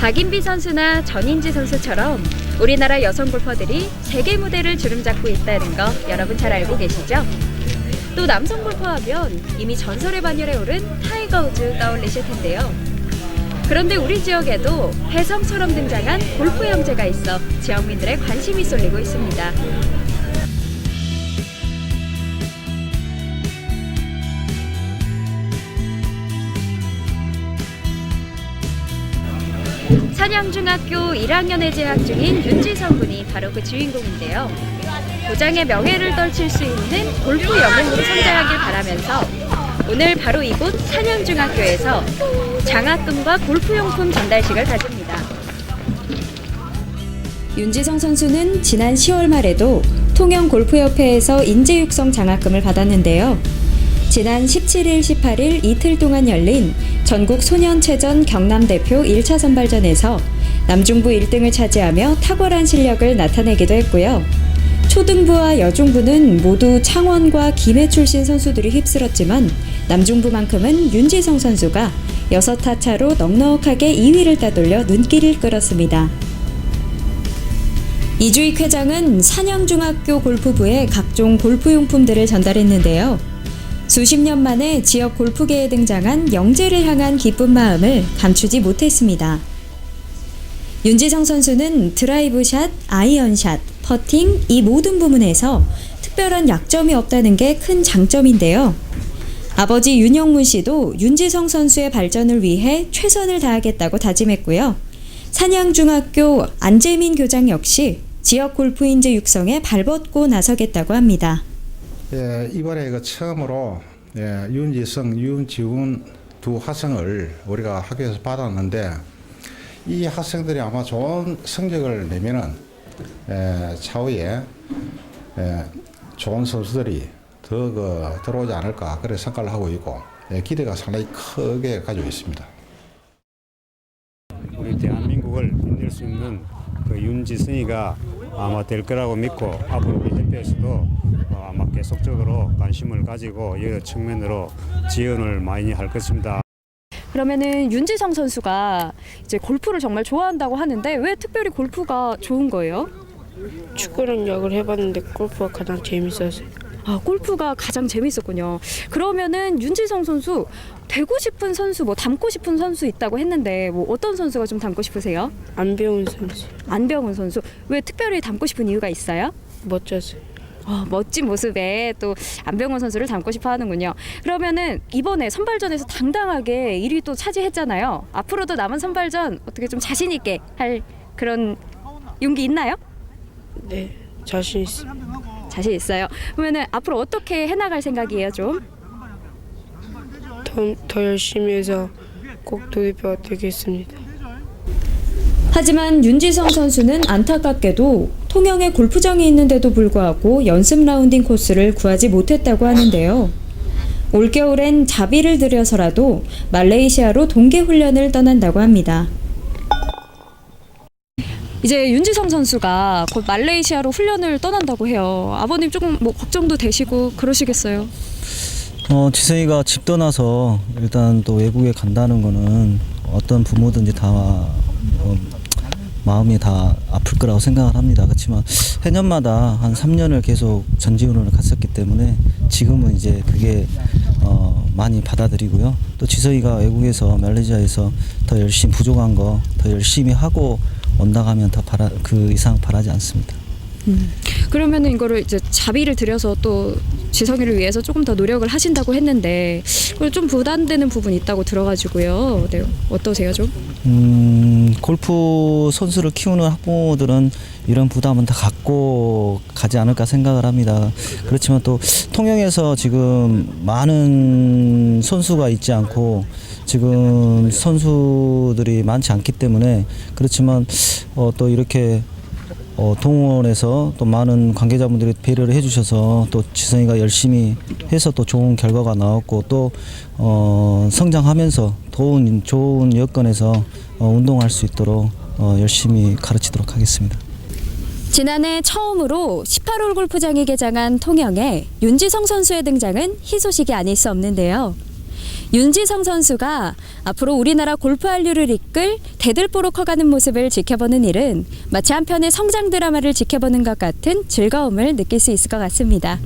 박인비 선수나 전인지 선수처럼 우리나라 여성 골퍼들이 세계 무대를 주름잡고 있다는 거 여러분 잘 알고 계시죠? 또 남성 골퍼 하면 이미 전설의 반열에 오른 타이거 우즈 떠올리실 텐데요. 그런데 우리 지역에도 혜성처럼 등장한 골프 형제가 있어 지역민들의 관심이 쏠리고 있습니다. 산양중학교 1학년에 재학 중인 윤지성 군이 바로 그 주인공인데요. 고장의 명예를 떨칠 수 있는 골프 영웅으로 성장하길 바라면서 오늘 바로 이곳 산양중학교에서 장학금과 골프용품 전달식을 가집니다. 윤지성 선수는 지난 10월 말에도 통영 골프협회에서 인재육성 장학금을 받았는데요. 지난 17일, 18일 이틀 동안 열린 전국 소년체전 경남대표 1차 선발전에서 남중부 1등을 차지하며 탁월한 실력을 나타내기도 했고요. 초등부와 여중부는 모두 창원과 김해 출신 선수들이 휩쓸었지만 남중부만큼은 윤지성 선수가 6타 차로 넉넉하게 2위를 따돌려 눈길을 끌었습니다. 이주익 회장은 산양중학교 골프부에 각종 골프용품들을 전달했는데요. 수십 년 만에 지역 골프계에 등장한 영재를 향한 기쁜 마음을 감추지 못했습니다. 윤지성 선수는 드라이브샷, 아이언샷, 퍼팅 이 모든 부문에서 특별한 약점이 없다는 게 큰 장점인데요. 아버지 윤영문 씨도 윤지성 선수의 발전을 위해 최선을 다하겠다고 다짐했고요. 산양중학교 안재민 교장 역시 지역 골프인재 육성에 발벗고 나서겠다고 합니다. 예, 이번에 그 처음으로 예, 윤지성, 윤지훈 두 학생을 우리가 학교에서 받았는데 이 학생들이 아마 좋은 성적을 내면은 예, 차후에 예, 좋은 선수들이 더 그 들어오지 않을까 그래 생각을 하고 있고 예, 기대가 상당히 크게 가지고 있습니다. 우리 대한민국을 빛낼 수 있는 그 윤지승이가 아마 될 거라고 믿고 앞으로 우리 대표에서도 어, 아마 계속적으로 관심을 가지고 여러 측면으로 지원을 많이 할 것입니다. 그러면은 윤지성 선수가 이제 골프를 정말 좋아한다고 하는데 왜 특별히 골프가 좋은 거예요? 축구랑 야구를 해봤는데 골프가 가장 재밌었어요. 아, 골프가 가장 재밌었군요. 그러면은 윤지성 선수 되고 싶은 선수, 뭐 닮고 싶은 선수 있다고 했는데 뭐 어떤 선수가 좀 닮고 싶으세요? 안 배운 선수 안병훈 선수. 왜 특별히 닮고 싶은 이유가 있어요? 멋졌어요. 어, 멋진 모습에 또 안병훈 선수를 닮고 싶어 하는군요. 그러면은 이번에 선발전에서 당당하게 1위 또 차지했잖아요. 앞으로도 남은 선발전 어떻게 좀 자신 있게 할 그런 용기 있나요? 네, 자신 있어요. 자신 있어요. 그러면은 앞으로 어떻게 해나갈 생각이에요, 좀? 더, 더 열심히 해서 꼭 도입표가 되겠습니다. 하지만 윤지성 선수는 안타깝게도 통영에 골프장이 있는데도 불구하고 연습 라운딩 코스를 구하지 못했다고 하는데요. 올겨울엔 자비를 들여서라도 말레이시아로 동계 훈련을 떠난다고 합니다. 이제 윤지성 선수가 곧 말레이시아로 훈련을 떠난다고 해요. 아버님 조금 뭐 걱정도 되시고 그러시겠어요. 어, 지성이가 집 떠나서 일단 또 외국에 간다는 거는 어떤 부모든지 다 어, 마음이 다 아플 거라고 생각을 합니다. 그렇지만 해년마다 한 3년을 계속 전지훈련을 갔었기 때문에 지금은 이제 그게 어, 많이 받아들이고요. 또 지성이가 외국에서 말레이시아에서 더 열심히 부족한 거 더 열심히 하고 온다 하면 더 바라 그 이상 바라지 않습니다. 그러면은 이거를 이제 자비를 들여서 또 지성이를 위해서 조금 더 노력을 하신다고 했는데 그좀 부담되는 부분이 있다고 들어가지고요. 네, 어떠세요, 좀? 음, 골프 선수를 키우는 학부모들은 이런 부담은 다 갖고 가지 않을까 생각을 합니다. 그렇지만 또 통영에서 지금 많은 선수가 있지 않고 지금 선수들이 많지 않기 때문에 그렇지만 어, 또 이렇게 어, 동원에서 또 많은 관계자분들이 배려를 해주셔서 또 지성이가 열심히 해서 또 좋은 결과가 나왔고 또 어, 성장하면서 좋은 좋은 여건에서 어, 운동할 수 있도록 어, 열심히 가르치도록 하겠습니다. 지난해 처음으로 18홀 골프장이 개장한 통영에 윤지성 선수의 등장은 희소식이 아닐 수 없는데요. 윤지성 선수가 앞으로 우리나라 골프 한류를 이끌 대들보로 커가는 모습을 지켜보는 일은 마치 한편의 성장 드라마를 지켜보는 것 같은 즐거움을 느낄 수 있을 것 같습니다.